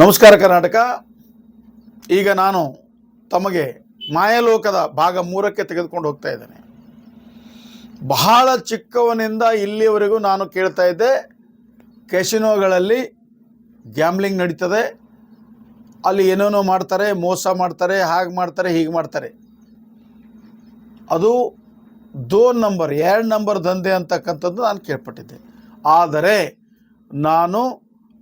ನಮಸ್ಕಾರ ಕರ್ನಾಟಕ. ಈಗ ನಾನು ತಮಗೆ ಮಾಯಲೋಕದ ಭಾಗ ಮೂರಕ್ಕೆ ತೆಗೆದುಕೊಂಡು ಹೋಗ್ತಾ ಇದ್ದೇನೆ. ಬಹಳ ಚಿಕ್ಕವನಿಂದ ಇಲ್ಲಿಯವರೆಗೂ ನಾನು ಕೇಳ್ತಾ ಇದ್ದೆ ಕೆಸಿನೋಗಳಲ್ಲಿ ಗ್ಯಾಮ್ಲಿಂಗ್ ನಡೀತದೆ. ಅಲ್ಲಿ ಏನೇನೋ ಮಾಡ್ತಾರೆ, ಮೋಸ ಮಾಡ್ತಾರೆ, ಹಾಗೆ ಮಾಡ್ತಾರೆ, ಹೀಗೆ ಮಾಡ್ತಾರೆ. ಅದು ದೋ ನಂಬರ್ ಎರಡು ನಂಬರ್ ದಂಧೆ ಅಂತಕ್ಕಂಥದ್ದು ನಾನು ಕೇಳ್ಪಟ್ಟಿದ್ದೆ. ಆದರೆ ನಾನು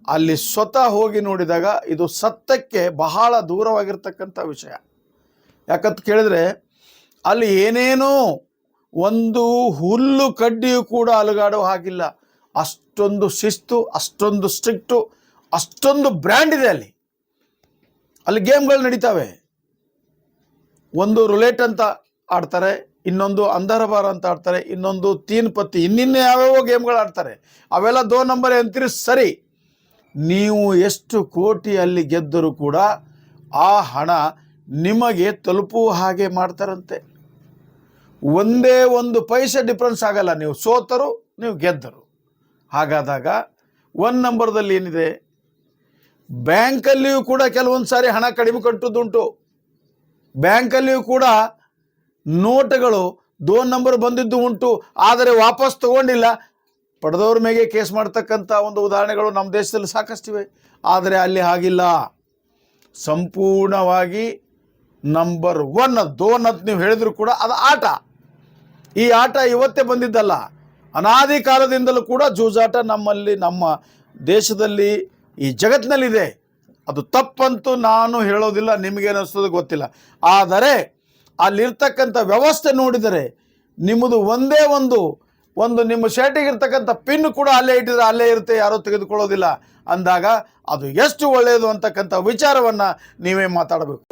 ಅಲ್ಲಿ ಸ್ವತಃ ಹೋಗಿ ನೋಡಿದಾಗ ಇದು ಸತ್ಯಕ್ಕೆ ಬಹಳ ದೂರವಾಗಿರ್ತಕ್ಕಂಥ ವಿಷಯ. ಯಾಕಂತ ಕೇಳಿದ್ರೆ ಅಲ್ಲಿ ಏನೇನೋ ಒಂದು ಹುಲ್ಲು ಕಡ್ಡಿಯೂ ಕೂಡ ಅಲುಗಾಡೋ ಹಾಗಿಲ್ಲ. ಅಷ್ಟೊಂದು ಶಿಸ್ತು, ಅಷ್ಟೊಂದು ಸ್ಟ್ರಿಕ್ಟು, ಅಷ್ಟೊಂದು ಬ್ರ್ಯಾಂಡ್ ಇದೆ ಅಲ್ಲಿ. ಅಲ್ಲಿ ಗೇಮ್ಗಳು ನಡೀತಾವೆ. ಒಂದು ರುಲೇಟ್ ಅಂತ ಆಡ್ತಾರೆ, ಇನ್ನೊಂದು ಅಂಧರಬಾರ್ ಅಂತ ಆಡ್ತಾರೆ, ಇನ್ನೊಂದು ತೀನ್ ಪತ್ತಿ, ಇನ್ನಿನ್ನ ಯಾವ್ಯಾವ ಗೇಮ್ಗಳು ಆಡ್ತಾರೆ. ಅವೆಲ್ಲ ದೋ ನಂಬರ್ ಅಂತೀರಿ ಸರಿ ನೀವು ಎಷ್ಟು ಕೋಟಿ ಅಲ್ಲಿ ಗೆದ್ದರೂ ಕೂಡ ಆ ಹಣ ನಿಮಗೆ ತಲುಪುವ ಹಾಗೆ ಮಾಡ್ತಾರಂತೆ. ಒಂದೇ ಒಂದು ಪೈಸೆ ಡಿಫ್ರೆನ್ಸ್ ಆಗಲ್ಲ. ನೀವು ಸೋತರು, ನೀವು ಗೆದ್ದರು. ಹಾಗಾದಾಗ ಒನ್ ನಂಬರ್ದಲ್ಲಿ ಏನಿದೆ? ಬ್ಯಾಂಕಲ್ಲಿಯೂ ಕೂಡ ಕೆಲವೊಂದು ಸಾರಿ ಹಣ ಕಡಿಮೆ ಕಟ್ಟುದುಂಟು ಬ್ಯಾಂಕಲ್ಲಿಯೂ ಕೂಡ ನೋಟುಗಳು, ದೋ ನಂಬರ್ ಬಂದಿದ್ದು ಉಂಟು. ಆದರೆ ವಾಪಸ್ ತಗೊಂಡಿಲ್ಲ. ಪಡೆದವ್ರ ಮೇಲೆ ಕೇಸ್ ಮಾಡ್ತಕ್ಕಂಥ ಒಂದು ಉದಾಹರಣೆಗಳು ನಮ್ಮ ದೇಶದಲ್ಲಿ ಸಾಕಷ್ಟಿವೆ. ಆದರೆ ಅಲ್ಲಿ ಹಾಗಿಲ್ಲ. ಸಂಪೂರ್ಣವಾಗಿ ನಂಬರ್ ಒನ್ ದೋನ್ ಅಂತ ನೀವು ಹೇಳಿದ್ರು ಕೂಡ ಅದು ಆಟ. ಈ ಆಟ ಇವತ್ತೇ ಬಂದಿದ್ದಲ್ಲ. ಅನಾದಿ ಕಾಲದಿಂದಲೂ ಕೂಡ ಜೂಜಾಟ ನಮ್ಮಲ್ಲಿ, ನಮ್ಮ ದೇಶದಲ್ಲಿ ಈ ಜಗತ್ತಿನಲ್ಲಿದೆ. ಅದು ತಪ್ಪಂತೂ ನಾನು ಹೇಳೋದಿಲ್ಲ ನಿಮಗೇನು ಅನಿಸ್ತದೆ ಗೊತ್ತಿಲ್ಲ. ಆದರೆ ಅಲ್ಲಿರ್ತಕ್ಕಂಥ ವ್ಯವಸ್ಥೆ ನೋಡಿದರೆ ನಿಮ್ಮದು ಒಂದೇ ಒಂದು ಒಂದು ನಿಮ್ಮ ಶರ್ಟಿಗೆ ಇರ್ತಕ್ಕಂಥ ಪಿನ್ ಕೂಡ ಅಲ್ಲೇ ಇಟ್ಟಿದ್ರೆ ಅಲ್ಲೇ ಇರುತ್ತೆ, ಯಾರೂ ತೆಗೆದುಕೊಳ್ಳೋದಿಲ್ಲ. ಅಂದಾಗ ಅದು ಎಷ್ಟು ಒಳ್ಳೆಯದು ಅಂತಕ್ಕಂಥ ವಿಚಾರವನ್ನು ನೀವೇ ಮಾತಾಡಬೇಕು.